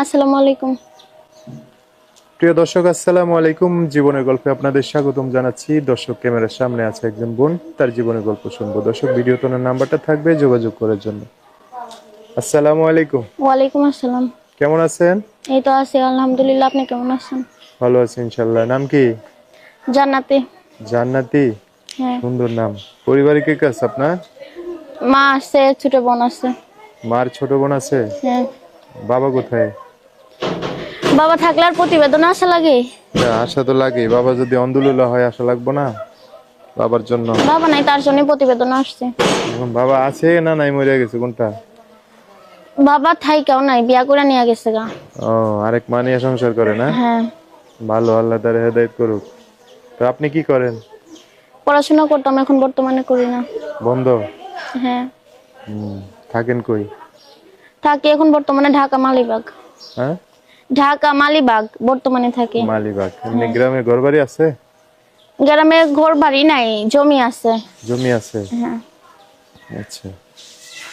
আসসালামু আলাইকুম। প্রিয় দর্শক আসসালামু আলাইকুম। জীবনের গল্পে আপনাদের স্বাগতম জানাচ্ছি। দর্শক ক্যামেরার সামনে আছে একজন বোন তার জীবনের গল্প শুনব। দর্শক ভিডিও তোনার নাম্বারটা থাকবে যোগাযোগ করার জন্য। আসসালামু আলাইকুম। ওয়ালাইকুম আসসালাম। কেমন আছেন? এই তো আছি আলহামদুলিল্লাহ। আপনি কেমন আছেন? ভালো আছি ইনশাল্লাহ নাম কি? জান্নাতে। জান্নাতি? হ্যাঁ। সুন্দর নাম। পরিবারে কে কে আছে আপনার? মা আছে ছোট বোন আছে। মার ছোট বোন আছে? হ্যাঁ। বাবা কোথায়? বাবা থাকলে আর প্রতিবেদন আসা লাগে। আশা তো লাগে বাবা যদি অন্দুলুলা হয় আশা লাগবো না? বাবার জন্য। বাবা নাই তার জন্য প্রতিবেদন আসছে। এখন বাবা আছে না নাই মরে গেছে? কোনটা? বাবা থাই কেউ নাই বিয়া করে নিয়ে গেছে গা। ও আরেক মা নিয়ে সংসার করে না? হ্যাঁ। ভালো আল্লাহ তার হেদায়েত করুক। তো আপনি কি করেন? পড়াশোনা করতাম এখন বর্তমানে করি না। বন্ধ? হ্যাঁ। থাকেন কই? থাকি এখন বর্তমানে ঢাকা মালিবাগ। হ্যাঁ? ঢাকা মালিবাগ বর্তমানে থাকি। মালিবাগ। এমনি গ্রামে ঘর বাড়ি আছে? গ্রামে ঘর বাড়ি নাই জমি আছে। জমি আছে? হ্যাঁ। আচ্ছা।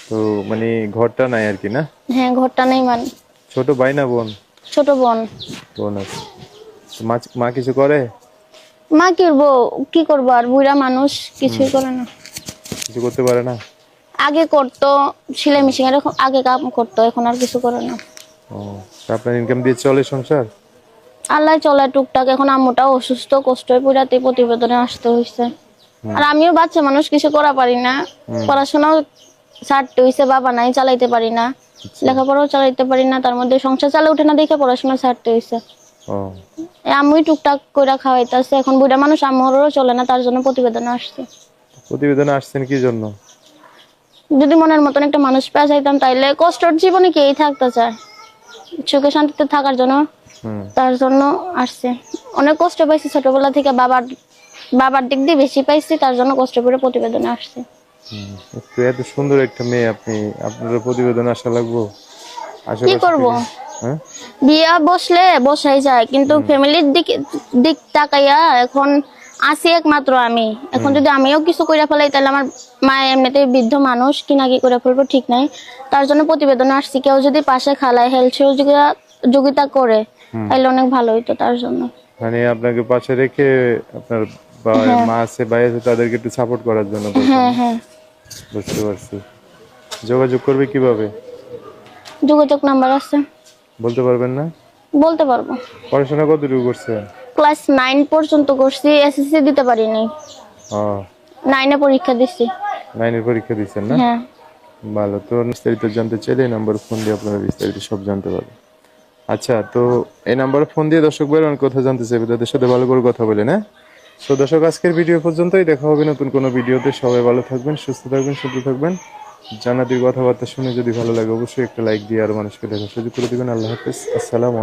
তো মানে ঘরটা নাই আর কি না? হ্যাঁ ঘরটা নাই মানে। ছোট ভাই না বোন? ছোট বোন। বোন আছে। মা মা কিছু করে? মা কি করব? কি করব? আর বুড়া মানুষ কিছুই করে না। কিছু করতে পারে না? আগে করতো সেলাই মেশিন এরকম আগে কাম করতো এখন আর কিছু করে না। ও আপনার ইনকাম দিয়ে চলে সংসার? আল্লাহ চলে টুকটাক এখন আম্মুটাও অসুস্থ কষ্ট পুরাতে প্রতিবেদনে আসতে হয়েছে আর আমিও বাচ্চা মানুষ কিছু করা পারি না। পড়াশোনাও ছাড়তে হয়েছে বাবা নাই চালাইতে পারি না। লেখাপড়াও চালাইতে পারি না তার মধ্যে সংসার চালা উঠে না দেখে পড়াশোনা ছাড়তে হয়েছে ও। আম্মুই টুকটাক করে খাওয়াইতেছে এখন বুড়া মানুষ আম্মুরও চলে না তার জন্য প্রতিবেদনে আসছে। প্রতিবেদনে আসছেন কি জন্য? যদি মনের মতন একটা মানুষ পেয়ে যাইতাম তাইলে কষ্টর জীবনে কেই থাকতে চায়? সুখে শান্তিতে থাকার জন্য তার জন্য আসছে। অনেক কষ্ট পাইছি ছোটবেলা থেকে বাবার বাবার দিক দিয়ে বেশি পাইছি তার জন্য কষ্ট করে প্রতিবেদনে আসছে। এত সুন্দর একটা মেয়ে আপনি আপনার প্রতিবেদন আসা লাগবো? কি করব? হ্যাঁ? বিয়া বসলে বসাই যায় কিন্তু ফ্যামিলির দিক দিক তাকাইয়া এখন আছি একমাত্র আমি। এখন যদি আমিও কিছু করে ফেলাই তাহলে আমার মা এমনিতে বৃদ্ধ মানুষ কিনা কি করে ফেলব ঠিক নাই। তার জন্য প্রতিবেদনে আসছি কেউ যদি পাশে খালায় হেল্প সহযোগিতা যোগিতা করে তাহলে অনেক ভালো হইতো তার জন্য। মানে আপনাকে পাশে রেখে আপনার মা আছে ভাই আছে তাদেরকে একটু সাপোর্ট করার জন্য হ্যাঁ হ্যাঁ। বুঝতে পারছি। যোগাযোগ করবে কীভাবে? যোগাযোগ নাম্বার আছে। বলতে পারবেন না? বলতে পারব। পড়াশোনা কতটুকু করছেন? ক্লাস নাইন পর্যন্ত করছি এসএসসি দিতে পারিনি। নাইনে পরীক্ষা দিচ্ছি নাইনের পরীক্ষা দিচ্ছেন না? হ্যাঁ। ভালো তো বিস্তারিত জানতে চাইলে এই নাম্বার ফোন দিয়ে আপনারা বিস্তারিত সব জানতে পারবেন। আচ্ছা তো এই নাম্বারে ফোন দিয়ে দর্শক ভাইরা অনেক কথা জানতে চাইবে তাদের সাথে ভালো করে কথা বলেন হ্যাঁ? তো দর্শক আজকের ভিডিও পর্যন্তই দেখা হবে নতুন কোনো ভিডিওতে সবাই ভালো থাকবেন সুস্থ থাকবেন সুস্থ থাকবেন। জানাতির কথাবার্তা শুনে যদি ভালো লাগে অবশ্যই একটা লাইক দিয়ে আর মানুষকে দেখার সুযোগ করে দিবেন। আল্লাহ হাফিজ আসসালাম